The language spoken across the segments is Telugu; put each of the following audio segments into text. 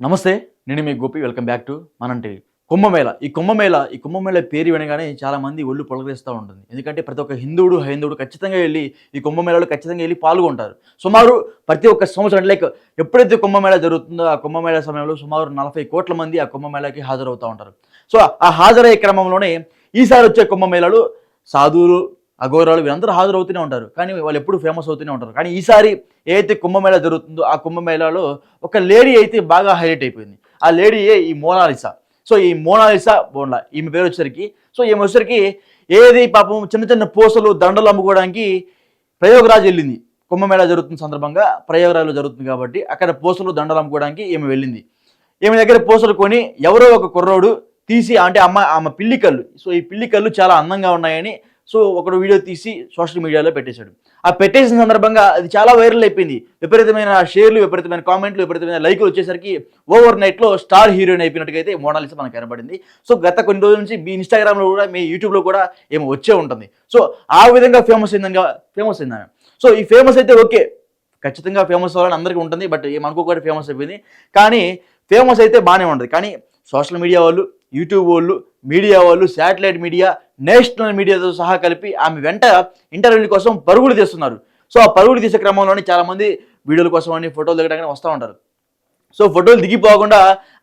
నమస్తే నేను మీ Gopi welcome back to Manam TV. Kumbh Mela. ఈ కుంభమేళ ఈ కుంభమేళ పేరు వినగానే చాలా మంది ఒళ్ళు పొలకరిస్తూ ఉంటుంది. ఎందుకంటే ప్రతి ఒక్క హిందువుడు హైందువుడు ఖచ్చితంగా వెళ్ళి ఈ కుంభమేళలో ఖచ్చితంగా వెళ్ళి పాల్గొంటారు. సుమారు ప్రతి ఒక్క సంవత్సరం లైక్ ఎప్పుడైతే కుంభమేళ జరుగుతుందో ఆ కుంభమేళ సమయంలో సుమారు నలభై కోట్ల మంది ఆ కుంభమేళకి హాజరవుతూ ఉంటారు. సో ఆ హాజరయ్యే క్రమంలోనే ఈసారి వచ్చే కుంభమేళలు సాధువులు అఘోరాలు వీళ్ళందరూ హాజరవుతూనే ఉంటారు. కానీ వాళ్ళు ఎప్పుడు ఫేమస్ అవుతూనే ఉంటారు. కానీ ఈసారి ఏదైతే కుంభమేళ జరుగుతుందో ఆ కుంభమేళలో ఒక లేడీ అయితే బాగా హైలైట్ అయిపోయింది. ఆ లేడీయే ఈ మోనాలిసా. సో ఈ మోనాలిసా బోన్లా ఈమె పేరు వచ్చేసరికి. సో ఈమె వచ్చేసరికి ఏది పాపం చిన్న చిన్న పూసలు దండలు అమ్ముకోవడానికి ప్రయోగరాజ్ వెళ్ళింది. కుంభమేళ జరుగుతున్న సందర్భంగా ప్రయోగరాజులో జరుగుతుంది కాబట్టి అక్కడ పూసలు దండలు అమ్ముకోవడానికి ఈమె వెళ్ళింది. ఈమె దగ్గర పూసలు కొని ఎవరో ఒక కుర్రోడు తీసి అంటే అమ్మ ఆమె పిల్లికళ్ళు సో ఈ పిల్లికళ్ళు చాలా అందంగా ఉన్నాయని సో ఒకడు వీడియో తీసి సోషల్ మీడియాలో పెట్టేశాడు. ఆ పెట్టేసిన సందర్భంగా అది చాలా వైరల్ అయిపోయింది. విపరీతమైన షేర్లు విపరీతమైన కామెంట్లు విపరీతమైన లైకులు వచ్చేసరికి ఓవర్ నైట్లో స్టార్ హీరోయిన్ అయిపోయినట్టుగా మోనాలిసా మనకు కనబడింది. సో గత కొన్ని రోజుల నుంచి మీ ఇన్స్టాగ్రామ్లో కూడా మీ యూట్యూబ్లో కూడా ఏమో వచ్చే ఉంటుంది. సో ఆ విధంగా ఫేమస్ అయిందని ఫేమస్ అయింది సో ఈ ఫేమస్ అయితే ఓకే. ఖచ్చితంగా ఫేమస్ అవ్వాలని అందరికీ ఉంటుంది బట్ ఏమనుకోకుండా ఫేమస్ అయిపోయింది. కానీ ఫేమస్ అయితే బాగానే ఉంటుంది. కానీ సోషల్ మీడియా వాళ్ళు యూట్యూబ్ వాళ్ళు మీడియా వాళ్ళు శాటిలైట్ మీడియా నేషనల్ మీడియాతో సహా కలిపి ఆమె వెంట ఇంటర్వ్యూల కోసం పరుగులు తీస్తున్నారు. సో ఆ పరుగులు తీసే క్రమంలోనే చాలామంది వీడియోల కోసం అని ఫోటోలు దిగడానికి వస్తూ ఉంటారు. సో ఫోటోలు దిగిపోకుండా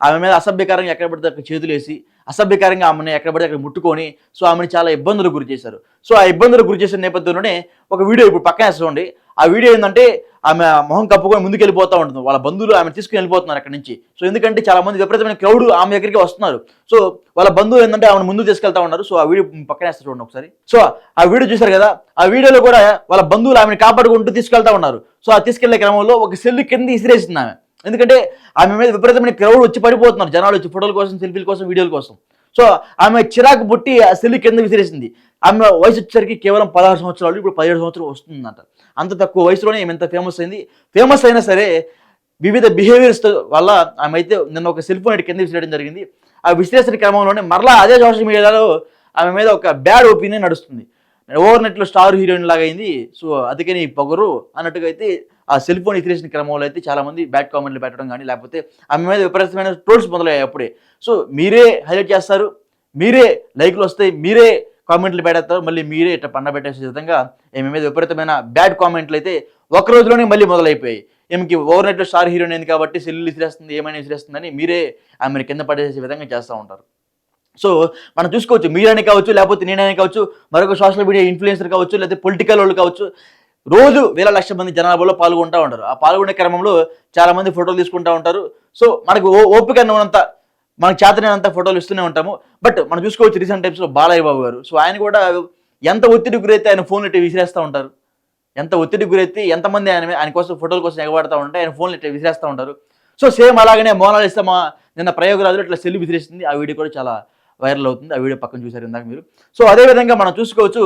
ఆమె మీద అసభ్యకరంగా ఎక్కడ పడితే అక్కడ చేతులు వేసి అసభ్యకరంగా ఆమెను ఎక్కడ పడితే అక్కడ ముట్టుకొని సో ఆమెను చాలా ఇబ్బందులకు గురి చేశారు. సో ఆ ఇబ్బందులకు గురి చేసిన నేపథ్యంలోనే ఒక వీడియో ఇప్పుడు పక్కన వేసుకోండి. ఆ వీడియో ఏంటంటే ఆమె మొహం కప్పుకొని ముందుకు వెళ్ళిపోతూ ఉంటుంది. వాళ్ళ బంధువులు ఆమె తీసుకుని వెళ్ళిపోతున్నారు అక్కడ నుంచి. సో ఎందుకంటే చాలా మంది విపరీతమైన క్రౌడ్ ఆమె దగ్గరికి వస్తున్నారు. సో వాళ్ళ బంధువులు ఏంటంటే ఆమెను ముందు తీసుకెళ్తా ఉన్నారు. సో ఆ వీడియో పక్కన వేస్తారు చూడండి ఒకసారి. సో ఆ వీడియో చూశారు కదా? ఆ వీడియోలో కూడా వాళ్ళ బంధువులు ఆమెను కాపాడుకుంటూ తీసుకెళ్తా ఉన్నారు. సో ఆ తీసుకెళ్ళే క్రమంలో ఒక సెల్ కింద ఇసిరేసింది ఆమె. ఎందుకంటే ఆమె మీద విపరీతమైన క్రౌడ్ వచ్చి పడిపోతున్నారు జనాలు వచ్చి ఫోటోల కోసం సెల్ఫీల కోసం వీడియోల కోసం. సో ఆమె చిరాకు పుట్టి ఆ సెల్ కింద విసిరేసింది. ఆమె వయసు వచ్చేసరికి కేవలం పదహారు సంవత్సరాలు ఇప్పుడు పదిహేడు సంవత్సరాలు వస్తుందంట. అంత తక్కువ వయసులోనే ఆమె ఎంత ఫేమస్ అయింది. ఫేమస్ అయినా సరే వివిధ బిహేవియర్స్ వల్ల ఆమె అయితే నిన్న ఒక సెల్ ఫోన్ కింద విసిరేయడం జరిగింది. ఆ విశ్లేషణ క్రమంలోనే మరలా అదే సోషల్ మీడియాలో ఆమె మీద ఒక బ్యాడ్ ఒపీనియన్ నడుస్తుంది. ఓవర్ నెట్లో స్టార్ హీరోయిన్ లాగా అయింది. సో అందుకని పొగరు అన్నట్టుగా అయితే ఆ సెల్ ఫోన్ విశ్లేషణ క్రమంలో అయితే చాలా మంది బ్యాడ్ కామెంట్లు పెట్టడం కానీ లేకపోతే ఆమె మీద విపరీతమైన ట్రోల్స్ మొదలయ్యాయి అప్పుడే. సో మీరే హైలైట్ చేస్తారు. మీరే లైక్లు వస్తాయి. మీరే కామెంట్లు పెడతారు. మళ్ళీ మీరే ఇట్లా పండ పెట్టేసే విధంగా ఈమె మీద విపరీతమైన బ్యాడ్ కామెంట్లు అయితే ఒక రోజులోనే మళ్ళీ మొదలైపోయాయి. ఈమెకి ఓవర్ నైట్లో స్టార్ హీరోయిన్ అయింది కాబట్టి సెల్లు విసిరేస్తుంది ఏమైనా విసిరేస్తుందని మీరే ఆమెను కింద పడేసే విధంగా చేస్తూ ఉంటారు. సో మనం చూసుకోవచ్చు మీరైనా కావచ్చు లేకపోతే నేనైనా కావచ్చు మరొక సోషల్ మీడియా ఇన్ఫ్లుయెన్సర్ కావచ్చు లేకపోతే పొలిటికల్ వాళ్ళు కావచ్చు రోజు వేల లక్షల మంది జనాభాలో పాల్గొంటూ ఉంటారు. ఆ పాల్గొనే క్రమంలో చాలామంది ఫోటోలు తీసుకుంటూ ఉంటారు. సో మనకు ఓ- ఓపిక ఉన్నంత మనకు చేతనైనంత ఫోటోలు ఇస్తూనే ఉంటాము. బట్ మనం చూసుకోవచ్చు రీసెంట్ టైమ్స్లో బాలయ్య బాబు గారు. సో ఆయన కూడా ఎంత ఒత్తిడి గురైతే ఆయన ఫోన్లు ఇట్లా విసిరేస్తూ ఉంటారు. ఎంత ఒత్తిడి గురైతే ఎంతమంది ఆయన ఆయన కోసం ఫోటోల కోసం ఎగబడతా ఉంటే ఆయన ఫోన్లు ఇట్లా విసిరేస్తూ ఉంటారు. సో సేమ్ అలాగనే మోనాలిస్తా మా నిన్న ప్రయోగరాజులు ఇట్లా సెల్లు విసిరేస్తుంది ఆ వీడియో కూడా చాలా వైరల్ అవుతుంది. ఆ వీడియో పక్కన చూసారు ఇందాక మీరు. సో అదే విధంగా మనం చూసుకోవచ్చు.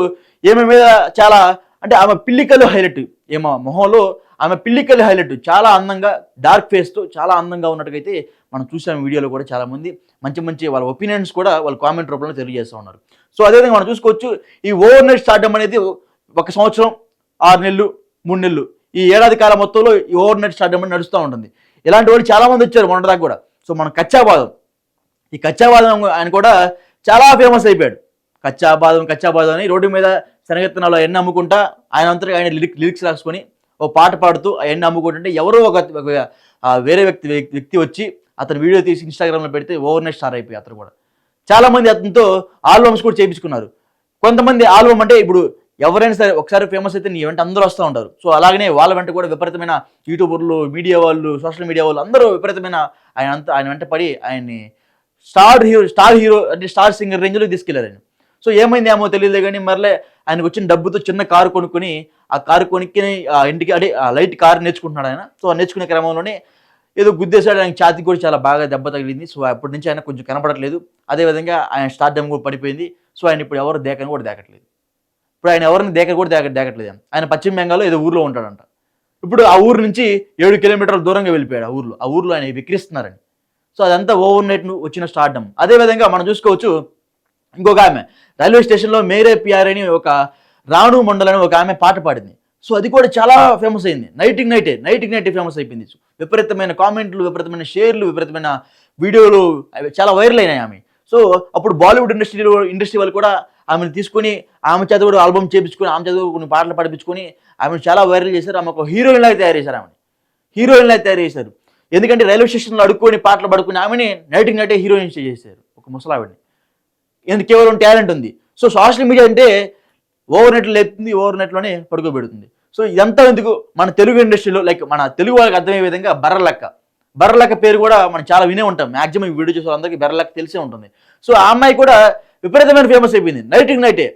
ఈమె మీద చాలా అంటే ఆమె పిల్లికలు హైలైట్. ఏమో మొహంలో ఆమె పిల్లికలు హైలైట్ చాలా అందంగా డార్క్ ఫేస్తో చాలా అందంగా ఉన్నట్టుగైతే మనం చూసాం వీడియోలో కూడా చాలామంది మంచి మంచి వాళ్ళ ఒపీనియన్స్ కూడా వాళ్ళ కామెంట్ రూపంలో తెలియజేస్తూ ఉన్నారు. సో అదేవిధంగా మనం చూసుకోవచ్చు ఈ ఓవర్ నైట్ స్టార్డమ్ అనేది ఒక సంవత్సరం ఆరు నెలలు మూడు నెలలు ఈ ఏడాది కాలం మొత్తంలో ఈ ఓవర్ నైట్ స్టార్డమ్ అనేది నడుస్తూ ఉంటుంది. ఇలాంటి వాళ్ళు చాలామంది వచ్చారు మొన్నటిదాకా కూడా. సో మన కచ్చాబాదం ఈ కచ్చాబాదం ఆయన కూడా చాలా ఫేమస్ అయిపోయాడు. కచ్చాబాదం కచ్చాబాదం అని రోడ్డు మీద శనగెత్తనాలు ఎన్ని అమ్ముకుంటా ఆయన అంతా ఆయన లిరిక్స్ రాసుకొని ఓ పాట పాడుతూ ఆయన్ని అమ్ముకుంటుంటే ఎవరో ఒక వేరే వ్యక్తి వ్యక్తి వచ్చి అతను వీడియో తీసి ఇన్స్టాగ్రామ్లో పెడితే ఓవర్ నైట్ స్టార్ అయిపోయి అతను కూడా. చాలామంది అతనితో ఆల్బమ్స్ కూడా చేయించుకున్నారు కొంతమంది ఆల్బమ్ అంటే ఇప్పుడు ఎవరైనా సరే ఒకసారి ఫేమస్ అయితే నీ వెంట అందరూ వస్తూ ఉంటారు. సో అలాగనే వాళ్ళ వెంట కూడా విపరీతమైన యూట్యూబర్లు మీడియా వాళ్ళు సోషల్ మీడియా వాళ్ళు అందరూ విపరీతమైన ఆయన అంతా ఆయన వెంట పడి ఆయన్ని స్టార్ హీరో స్టార్ హీరో అంటే స్టార్ సింగర్ రేంజ్లో తీసుకెళ్ళారు సో ఏమైంది ఏమో తెలియదు కానీ మరలే ఆయనకు వచ్చిన డబ్బుతో చిన్న కారు కొనుక్కొని ఆ కారు కొనుక్కొని ఆ ఇంటికి అంటే లైట్ కారు నేర్చుకుంటున్నాడు ఆయన. సో ఆ నేర్చుకునే క్రమంలోనే ఏదో గుద్దేశాడు. ఆయన ఛాతీకి కూడా చాలా బాగా దెబ్బ తగిలింది. సో అప్పటి నుంచి ఆయన కొంచెం కనపడట్లేదు. అదేవిధంగా ఆయన స్టార్డమ్ కూడా పడిపోయింది. సో ఆయన ఇప్పుడు ఎవరు దేకని కూడా దేకట్లేదు. ఇప్పుడు ఆయన ఎవరిని దేక కూడా దేక దేకట్లేదు. ఆయన పశ్చిమ బెంగాల్లో ఏదో ఊర్లో ఉంటాడంట. ఇప్పుడు ఆ ఊరు నుంచి ఏడు కిలోమీటర్ల దూరంగా వెళ్ళిపోయాడు ఆ ఊర్లో. ఆ ఊర్లో ఆయన విక్రిస్తున్నారని సో అదంతా ఓవర్ నైట్ వచ్చిన స్టార్డమ్. అదేవిధంగా మనం చూసుకోవచ్చు ఇంకొక ఆమె. రైల్వే స్టేషన్లో మేరే పిఆర్ అని ఒక రాణు మండల్ అని ఒక ఆమె పాట పాడింది. సో అది కూడా చాలా ఫేమస్ అయింది. నైట్కి నైటే నైట్కి నైటే ఫేమస్ అయిపోయింది. విపరీతమైన కామెంట్లు విపరీతమైన షేర్లు విపరీతమైన వీడియోలు అవి చాలా వైరల్ అయినాయి ఆమె. సో అప్పుడు బాలీవుడ్ ఇండస్ట్రీలో ఇండస్ట్రీ వాళ్ళు కూడా ఆమెను తీసుకొని ఆమె చేత కూడా ఆల్బమ్ చేపించుకొని ఆమె చేత కొన్ని పాటలు పాడిపించుకొని ఆమెను చాలా వైరల్ చేశారు. ఆమె ఒక హీరోయిన్ లాగా తయారు చేశారు ఆమెని హీరోయిన్ లాగా తయారు చేశారు ఎందుకంటే రైల్వే స్టేషన్లో అడుక్కొని పాటలు పడుకుని ఆమెని నైట్కి నైటే హీరోయిన్ చేశారు. ఒక ముసలావిడిని. ఎందుకు కేవలం టాలెంట్ ఉంది. సో సోషల్ మీడియా అంటే ఓవర్ నెట్లో లేపుతుంది ఓవర్ నెట్లోనే పడుకోబెడుతుంది. సో ఇదంతా ఎందుకు? మన తెలుగు ఇండస్ట్రీలో లైక్ మన తెలుగు వాళ్ళకి అర్థమయ్యే విధంగా బర్రలక్క. బర్రలక్క పేరు కూడా మనం చాలా వినే ఉంటాం. మాక్సిమం ఈ వీడియో చూసే అందరికీ బర్రలక్క తెలిసే ఉంటుంది. సో ఆ అమ్మాయి కూడా విపరీతమైన ఫేమస్ అయిపోయింది. నైట్కి నైటే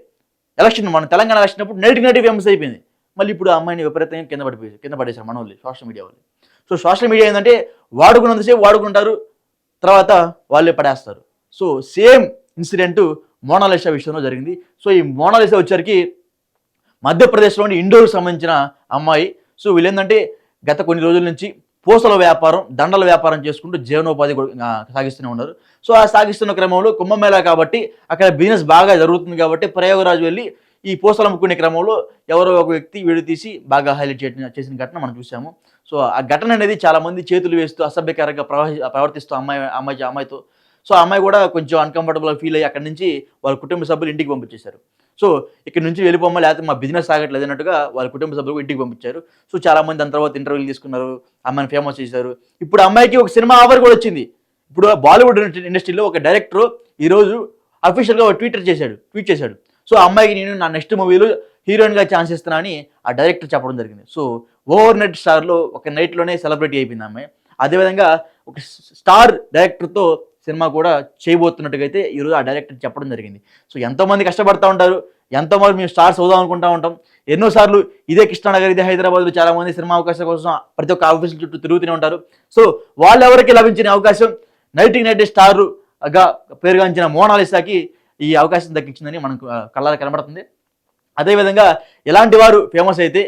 ఎలక్షన్ మన తెలంగాణ ఎలక్షన్ అప్పుడు నైట్కి నైటే ఫేమస్ అయిపోయింది. మళ్ళీ ఇప్పుడు ఆ అమ్మాయిని విపరీతంగా కింద పడిపోయి కింద పడేశారు మన వాళ్ళు సోషల్ మీడియా వాళ్ళు. సో సోషల్ మీడియా ఏంటంటే వాడుకున్నంతసేపు వాడుకుంటారు తర్వాత వాళ్ళే పడేస్తారు. సో సేమ్ ఇన్సిడెంట్ మోనాలిసా విషయంలో జరిగింది. సో ఈ మోనాలిసా వచ్చరికి మధ్యప్రదేశ్లోని ఇండోర్కి సంబంధించిన అమ్మాయి. సో వీళ్ళేంటంటే గత కొన్ని రోజుల నుంచి పూసల వ్యాపారం దండల వ్యాపారం చేసుకుంటూ జీవనోపాధి సాగిస్తూనే ఉన్నారు. సో ఆ సాగిస్తున్న క్రమంలో కుంభమేళా కాబట్టి అక్కడ బిజినెస్ బాగా జరుగుతుంది కాబట్టి ప్రయోగరాజు వెళ్ళి ఈ పూసలు అమ్ముకునే క్రమంలో ఎవరో ఒక వ్యక్తి వీడియో తీసి బాగా హైలైట్ చేసిన చేసిన ఘటన మనం చూసాము సో ఆ ఘటన అనేది చాలామంది చేతులు వేస్తూ అసభ్యకరంగా ప్రవహి ప్రవర్తిస్తూ అమ్మాయి అమ్మాయి అమ్మాయితో సో ఆ అమ్మాయి కూడా కొంచెం అన్కంఫర్టబుల్ ఫీల్ అయ్యి అక్కడి నుంచి వాళ్ళ కుటుంబ సభ్యులు ఇంటికి పంపించేశారు. సో ఇక్కడ నుంచి వెళ్ళిపోమ్మా లేకపోతే మా బిజినెస్ సాగట్లేదు అన్నట్టుగా వాళ్ళ కుటుంబ సభ్యులు ఇంటికి పంపించారు. సో చాలామంది దాని తర్వాత ఇంటర్వ్యూలు తీసుకున్నారు అమ్మాయిని ఫేమస్ చేశారు. ఇప్పుడు అమ్మాయికి ఒక సినిమా ఆఫర్ కూడా వచ్చింది. ఇప్పుడు బాలీవుడ్ ఇండస్ట్రీలో ఒక డైరెక్టర్ ఈరోజు అఫీషియల్గా ఒక ట్విట్టర్ చేశాడు ట్వీట్ చేశాడు. సో అమ్మాయికి నేను నా నెక్స్ట్ మూవీలో హీరోయిన్గా ఛాన్స్ ఇస్తున్నా అని ఆ డైరెక్టర్ చెప్పడం జరిగింది. సో ఓవర్ నైట్ స్టార్లో ఒక నైట్లోనే సెలబ్రిటీ అయిపోయింది అమ్మాయి. అదేవిధంగా ఒక స్టార్ డైరెక్టర్తో సినిమా కూడా చేయబోతున్నట్టుగా అయితే ఈరోజు ఆ డైరెక్టర్ చెప్పడం జరిగింది. సో ఎంతోమంది కష్టపడతా ఉంటారు ఎంతోమంది మేము స్టార్స్ అవుదాం అనుకుంటా ఉంటాం. ఎన్నోసార్లు ఇదే కృష్ణానగర్ ఇదే హైదరాబాద్లో చాలామంది సినిమా అవకాశం కోసం ప్రతి ఒక్క ఆఫీసుల చుట్టూ తిరుగుతూనే ఉంటారు. సో వాళ్ళెవరికి లభించిన అవకాశం? నైట్కి నైట్ స్టార్గా పేరుగాంచిన మోనాలిసాకి ఈ అవకాశం దక్కించిందని మనకు ఆ, కళ్ళారా కనబడుతుంది. అదేవిధంగా ఎలాంటి వారు ఫేమస్ అయితే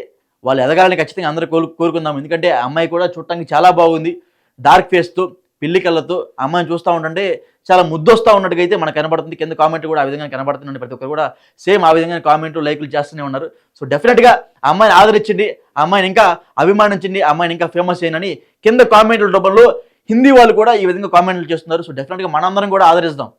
వాళ్ళు ఎదగాలని ఖచ్చితంగా అందరూ కోరు కోరుకుందాం. ఎందుకంటే ఆ అమ్మాయి కూడా చూడటానికి చాలా బాగుంది. డార్క్ ఫేస్తో పిల్లి కళ్ళతో అమ్మాయిని చూస్తూ ఉంటుంటే చాలా ముద్దొస్తూ ఉన్నట్టుగా అయితే మనకు కనబడుతుంది. కింద కామెంట్ కూడా ఆ విధంగా కనబడుతుంది ప్రతి ఒక్కరు కూడా. సేమ్ ఆ విధంగా కామెంట్లు లైక్లు చేస్తూనే ఉన్నారు. సో డెఫినెట్గా అమ్మాయిని ఆదరించండి. అమ్మాయిని ఇంకా అభిమానించండి. అమ్మాయిని ఇంకా ఫేమస్ చేయనని కింద కామెంట్ల రూపంలో హిందీ వాళ్ళు కూడా ఈ విధంగా కామెంట్లు చేస్తున్నారు. సో డెఫినెట్గా మనందరం కూడా ఆదరిస్తాం.